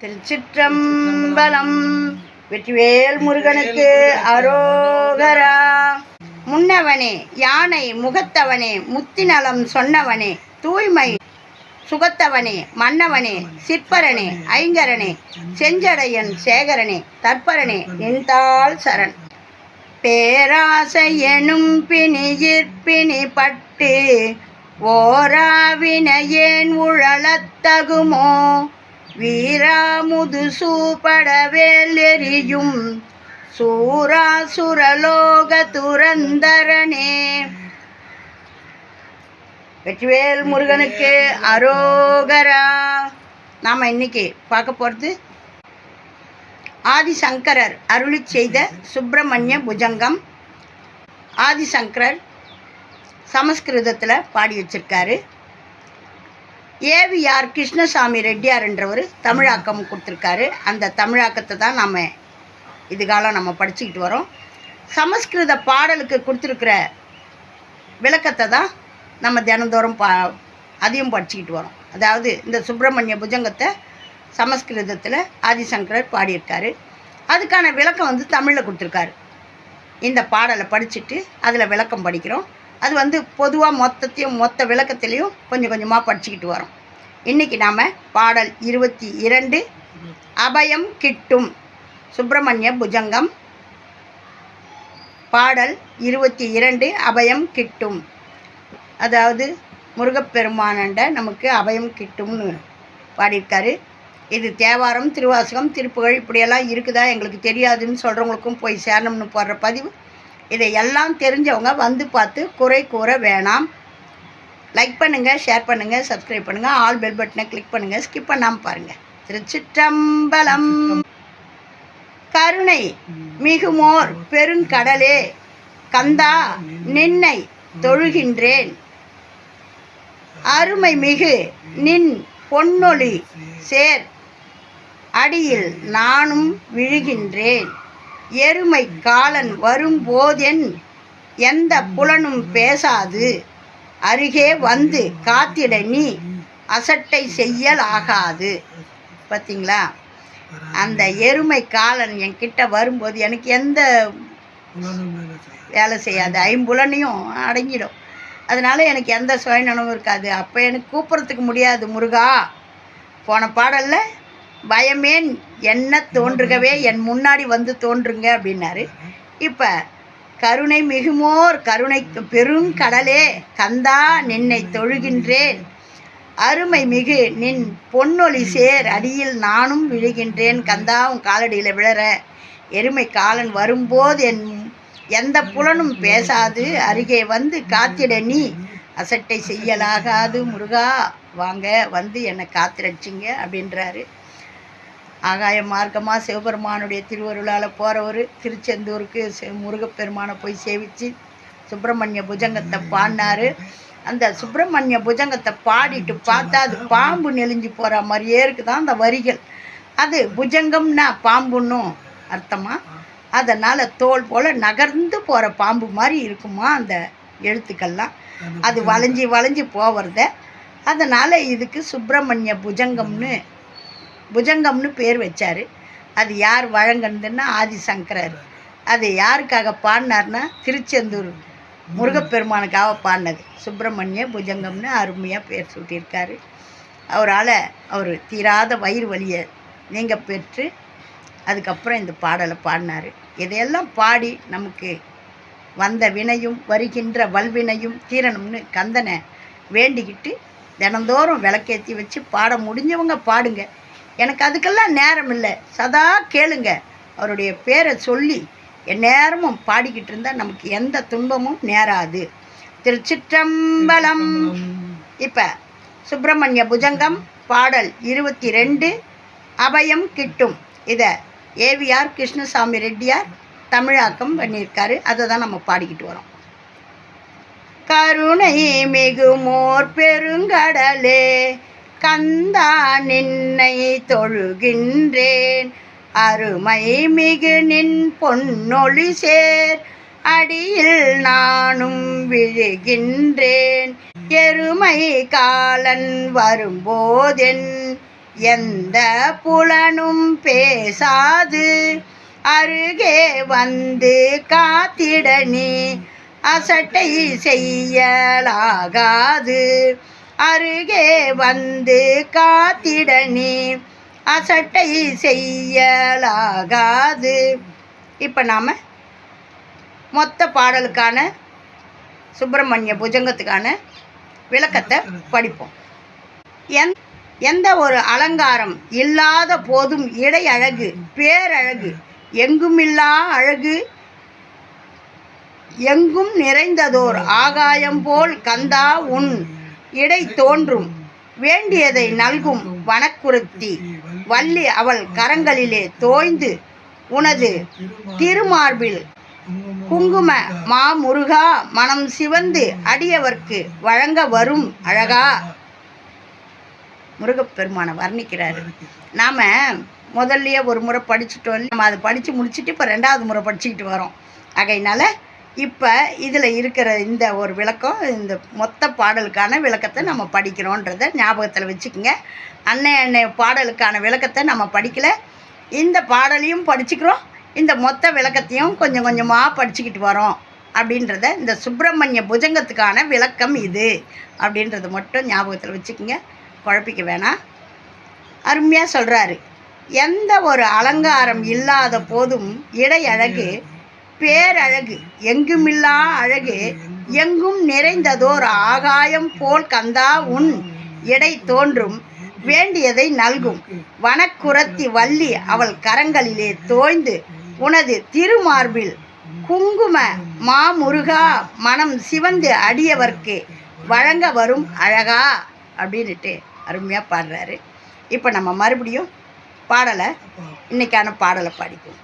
திருச்சிற்றம்பலம். வெற்றிவேல் முருகனுக்கு அரோகரா. முன்னவனே யானை முகத்தவனே முத்திநலம் சொன்னவனே தூய்மை சுகத்தவனே மன்னவனே சிற்பரனே ஐங்கரனே செஞ்சடையன் சேகரனே தற்பரனே நின்றாள் சரண். பேராசை எனும் பிணியிற்பிணி பட்டு ஓராவினையேன் உழலத்தகுமோ வீராமுது சூப்படவேல் எரியும் சூராசுரலோக துரந்தரனே. வெற்றிவேல் முருகனுக்கு அரோகரா. நாம் இன்னைக்கு பார்க்க போகிறது ஆதிசங்கரர் அருளி செய்த சுப்பிரமணிய புஜங்கம். ஆதிசங்கரர் சமஸ்கிருதத்தில் பாடி வச்சிருக்காரு. ஏவிஆர் கிருஷ்ணசாமி ரெட்டியார்ன்றவர் தமிழாக்கம் கொடுத்துருக்காரு. அந்த தமிழாக்கத்தை தான் நாம் இது காலம் நம்ம படிச்சுக்கிட்டு வரோம். சமஸ்கிருத பாடலுக்கு கொடுத்துருக்கிற விளக்கத்தை தான் நம்ம தினந்தோறும் பா அதையும் படிச்சுக்கிட்டு வரோம். அதாவது இந்த சுப்பிரமணிய புஜங்கத்தை சமஸ்கிருதத்தில் ஆதிசங்கரர் பாடியிருக்காரு. அதுக்கான விளக்கம் வந்து தமிழில் கொடுத்துருக்காரு. இந்த பாடலை படிச்சுட்டு அதில் விளக்கம் படிக்கிறோம். அது வந்து பொதுவாக மொத்தத்தையும் மொத்த விளக்கத்திலையும் கொஞ்சம் கொஞ்சமாக படிச்சுக்கிட்டு வரோம். இன்றைக்கி நாம் பாடல் இருபத்தி இரண்டு அபயம் கிட்டும் சுப்பிரமணிய புஜங்கம். பாடல் இருபத்தி இரண்டு அபயம் கிட்டும். அதாவது முருகப்பெருமானண்ட நமக்கு அபயம் கிட்டும்னு பாடியிருக்காரு. இது தேவாரம் திருவாசகம் திருப்புகழ் இப்படியெல்லாம் இருக்குதா எங்களுக்கு தெரியாதுன்னு சொல்கிறவங்களுக்கும் போய் சேரணும்னு போடுற பதிவு. இதையெல்லாம் தெரிஞ்சவங்க வந்து பார்த்து குறை கூற வேணாம். லைக் பண்ணுங்கள் ஷேர் பண்ணுங்கள் சப்ஸ்கிரைப் பண்ணுங்கள் ஆல் பெல் பட்டனை கிளிக் பண்ணுங்கள் ஸ்கிப் பண்ணாமல் பாருங்கள் திருச்சிற்றம்பலம். கருணை மிகுமோர் பெருங்கடலே. கந்தா நின்னை தொழுகின்றேன். அருமை மிகு நின் பொன்னொழி சேர். அடியில் நானும் விழுகின்றேன். எருமை காலன் வரும்போதென் எந்த புலனும் பேசாது. அருகே வந்து காத்திட நீ அசட்டை செய்யல் ஆகாது. பார்த்தீங்களா அந்த எருமை காலன் என்கிட்ட வரும்போது எனக்கு எந்த வேலை செய்யாது. ஐம்புலனையும் அடங்கிடும். அதனால எனக்கு எந்த சுயநனவும் இருக்காது. அப்போ எனக்கு கூப்பிட்றதுக்கு முடியாது முருகா. போன பாடலில் பயமேன் என்ன தோன்றுகவே என் முன்னாடி வந்து தோன்றுங்க அப்படின்னாரு. இப்போ கருணை மிகுமோர் கருணை பெருங்கடலே கந்தா நின்னை தொழுகின்றேன். அருமை மிகு நின் பொன்னொழி சேர் அடியில் நானும் விழுகின்றேன். கந்தா உன் காலடியில் விழற எருமை காலன் வரும்போது என் எந்த புலனும் பேசாது. அருகே வந்து காத்திட நீ அசட்டை செய்யலாகாது. முருகா வாங்க வந்து என்னை காத்திரச்சிங்க அப்படின்றாரு. ஆகாய மார்க்கமாக சிவபெருமானுடைய திருவருளால் போகிறவர் திருச்செந்தூருக்கு முருகப்பெருமானை போய் சேவித்து சுப்பிரமணிய புஜங்கத்தை பாடினாரு. அந்த சுப்பிரமணிய புஜங்கத்தை பாடிட்டு பார்த்தா அது பாம்பு நெளிஞ்சு போகிற மாதிரியே இருக்குதான் அந்த வரிகள். அது புஜங்கம்னா பாம்புன்னும் அர்த்தமாக அதனால் தோல் போல் நகர்ந்து போகிற பாம்பு மாதிரி இருக்குமா அந்த எழுத்துக்கள்லாம். அது வளைஞ்சி வளைஞ்சி போகிறத அதனால் இதுக்கு சுப்பிரமணிய புஜங்கம்னு புஜங்கம்னு பேர் வச்சார். அது யார் வழங்கினதுன்னா ஆதிசங்கரர். அது யாருக்காக பாடினார்னா திருச்செந்தூர் முருகப்பெருமானுக்காக பாடினது. சுப்பிரமணிய புஜங்கம்னு அருமையாக பேர் சூட்டியிருக்காரு. அவரால் அவர் தீராத வயிறு வலியை நீங்கள் பெற்று அதுக்கப்புறம் இந்த பாடலை பாடினார். இதையெல்லாம் பாடி நமக்கு வந்த வினையும் வருகின்ற வல்வினையும் தீரணும்னு கந்தனை வேண்டிக்கிட்டு தினந்தோறும் விளக்கேற்றி வச்சு பாட முடிஞ்சவங்க பாடுங்க. எனக்கு அதுக்கெல்லாம் நேரம் இல்லை. சதா கேளுங்க. அவருடைய பேரை சொல்லி எந்நேரமும் பாடிக்கிட்டு இருந்தால் நமக்கு எந்த துன்பமும் நேராது. திருச்சிற்றம்பலம். இப்போ சுப்பிரமணிய புஜங்கம் பாடல் இருபத்தி ரெண்டு அபயம் கிட்டும் இதை ஏவிஆர் கிருஷ்ணசாமி ரெட்டியார் தமிழாக்கம் பண்ணியிருக்காரு. அதை தான் நம்ம பாடிக்கிட்டு வரோம். கருணை மிகுமோர் பெருங்கடலே கந்தா நின்னை தொழுகின்றேன். அருமை மிகு நின் பொன்னொழி சேர். அடியில் நானும் விழுகின்றேன். எருமை காலன் வரும்போதென் எந்த புலனும் பேசாது. அருகே வந்து காத்திட நீ அசட்டை செய்யலாகாது. அருகே வந்து காத்திட நீ அசட்டை செய்யலாகாது. இப்போ நாம் மொத்த பாடலுக்கான சுப்பிரமணிய புஜங்கத்துக்கான விளக்கத்தை படிப்போம். எந் எந்த ஒரு அலங்காரம் இல்லாத போதும் இடை அழகு பேரழகு எங்குமில்லா அழகு எங்கும் நிறைந்ததோர் ஆகாயம் போல் கந்தா உன் இடை தோன்றும். வேண்டியதை நல்கும் வனக்குருத்தி. வள்ளி அவள் கரங்களிலே தோய்ந்து உனது திருமார்பில் குங்கும மா முருகா மனம் சிவந்து அடியவர்க்கு வழங்க வரும் அழகா. முருகப்பெருமானை வர்ணிக்கிறாரு. நாம் முதல்லையே ஒரு முறை படிச்சுட்டோம் நம்ம அதை படித்து முடிச்சுட்டு இப்போ ரெண்டாவது முறை படிச்சுக்கிட்டு வரோம். ஆகையினால இப்போ இதில் இருக்கிற இந்த ஒரு விளக்கம் இந்த மொத்த பாடலுக்கான விளக்கத்தை நம்ம படிக்கிறோன்றதை ஞாபகத்தில் வச்சுக்கோங்க. அன்னை அன்னை பாடலுக்கான விளக்கத்தை நம்ம படிக்கலை. இந்த பாடலையும் படிச்சுக்கிறோம். இந்த மொத்த விளக்கத்தையும் கொஞ்சம் கொஞ்சமாக படிச்சுக்கிட்டு வரோம். அப்படின்றத இந்த சுப்பிரமணிய புஜங்கத்துக்கான விளக்கம் இது. அப்படின்றத மட்டும் ஞாபகத்தில் வச்சுக்கோங்க. குழப்பிக்க வேணாம். அருமையாக சொல்கிறாரு எந்த ஒரு அலங்காரம் இல்லாத போதும் இடை அழகு பேரழகு எங்குமில்லா அழகு எங்கும் நிறைந்ததோர் ஆகாயம் போல் கந்தா உன் எடை தோன்றும் வேண்டியதை நல்கும். வனக்குரத்தி வள்ளி அவள் கரங்களிலே தோய்ந்து உனது திருமார்பில் குங்கும மாமுருகா மனம் சிவந்து அடியவர்க்கு வழங்க வரும் அழகா அப்படின்ட்டு அருமையாக பாடுறாரு. இப்போ நம்ம மறுபடியும் பாடலை இன்னைக்கான பாடலை படிப்போம்.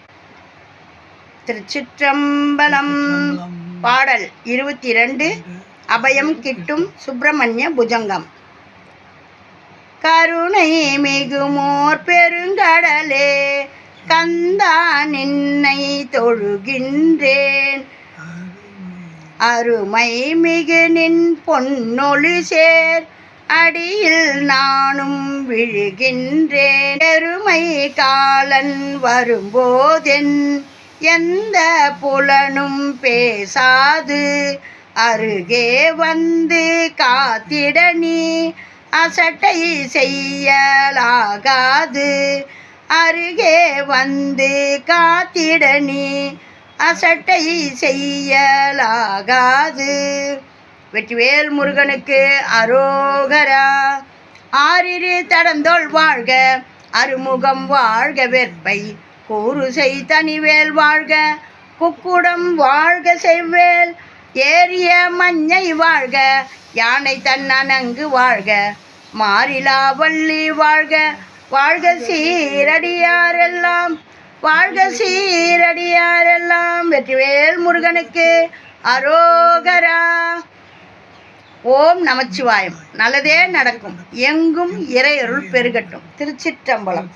திருச்சிற்றம்பலம். பாடல் இருபத்தி ரெண்டு. அபயம் கிட்டும் சுப்பிரமணிய புஜங்கம். கருணை மிகுமோர் பெருங்கடலே கந்தா நின்னை தொழுகின்றேன். அருமை மிகு நின் பொன்னொழி சேர் அடியில் நானும் விழுகின்றேன். பெருமை காலன் வரும்போதென் எந்த புலனும் பேசாது. அருகே வந்து காத்திட நீ அசட்டை செய்யலாகாது. அருகே வந்து காத்திட நீ அசட்டை செய்யலாகாது. வெற்றிவேல் முருகனுக்கு அரோகரா. ஆரிரு தடந்தோள் வாழ்க அறுமுகம் வாழ்க வெற்பை. கூறுசை தனிவேல் வாழ்க குக்குடம் வாழ்க செவ்வேல் ஏறிய மஞ்சை வாழ்க யானை தன்னனங்கு வாழ்க மாறிலா வள்ளி வாழ்க வாழ்க சீரடியாரெல்லாம் வாழ்க சீரடியாரெல்லாம் வெற்றிவேல் முருகனுக்கு அரோகரா. ஓம் நமச்சிவாயம். நல்லதே நடக்கும். எங்கும் இறையருள் பெருகட்டும். திருச்சிற்றம்பலம்.